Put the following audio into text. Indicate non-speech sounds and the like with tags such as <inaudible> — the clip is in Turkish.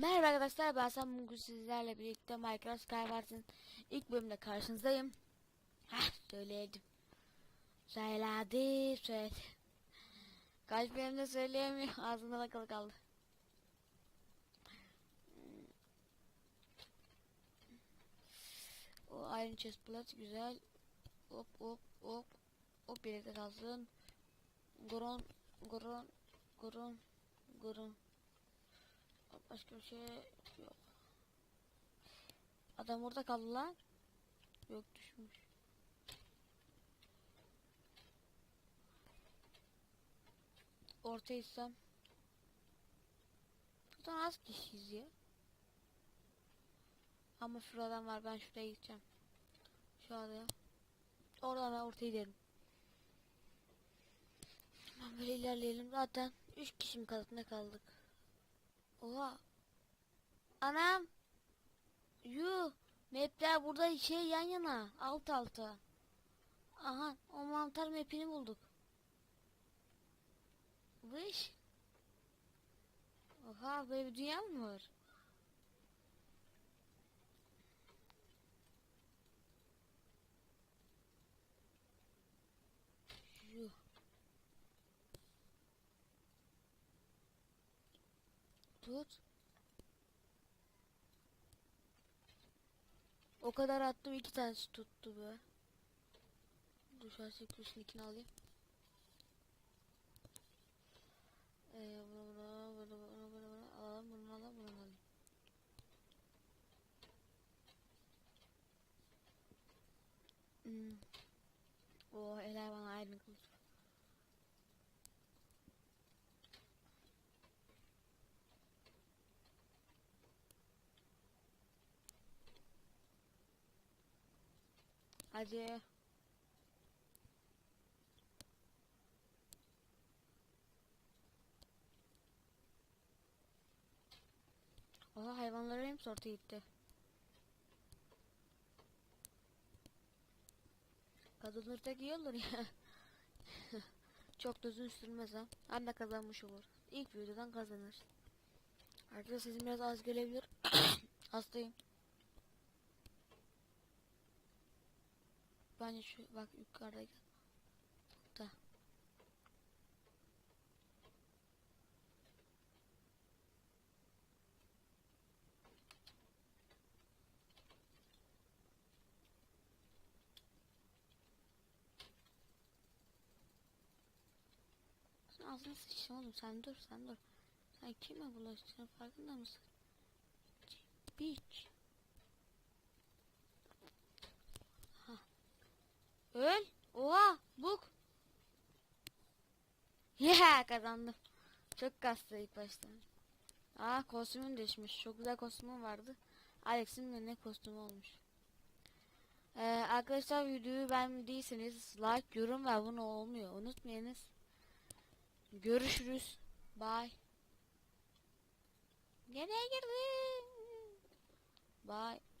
Merhaba arkadaşlar ben Sam bugün sizlerle birlikte Minecraft Skywars'ın ilk bölümünde karşınızdayım. Hah söyledim. Söyledi söyledi. Kaç bölümde söyleyemiyor <laughs> ağzında takılı kaldı. O Iron Chest Plate güzel. Hop hop hop. Hop birlikte kalsın. Gron Gron Gron Gron Başka bir şey yok. Adam orada kaldı lan. Yok düşmüş. Ortaya itsem. Buradan az kişiyiz ya. Ama şuradan var ben şuraya gideceğim. Şu adaya. Oradan ben ortaya gidelim. Hemen böyle ilerleyelim. Zaten 3 kişi mi kaldık ne kaldık? Oha. Anam. Yu. Mapler burada şey yan yana. Alt alta. Aha o mantar mapini bulduk. Vış. Oha böyle bir dünya mı var? Yuh. Tut. O kadar attım iki tanesi tuttu be. An sekürsün ikini alayım. Ee, bunu bunu bunu bunu bunu bunu alalım bunu alalım bunu alayım. Hmm. Oo helal bana ayrı Hadi. Oha hayvanların hepsi ortaya gitti. Kazanır tek iyi ya. <laughs> Çok da uzun sürmez ha. Hem de kazanmış olur. İlk videodan kazanır. Arkadaşlar sesim biraz az gelebilir. <coughs> Hastayım. Bence şu bak yukarıda da. Sen ağzına sıçtın oğlum sen dur sen dur. Sen kime bulaştığının farkında mısın? Kazandım. Çok kastı ilk başta. Aa kostümüm değişmiş. Çok güzel kostümüm vardı. Alex'in de ne kostümü olmuş. Ee, arkadaşlar videoyu beğendiyseniz like, yorum ve abone olmuyor. Unutmayınız. Görüşürüz. Bye. Gene girdi. Bye.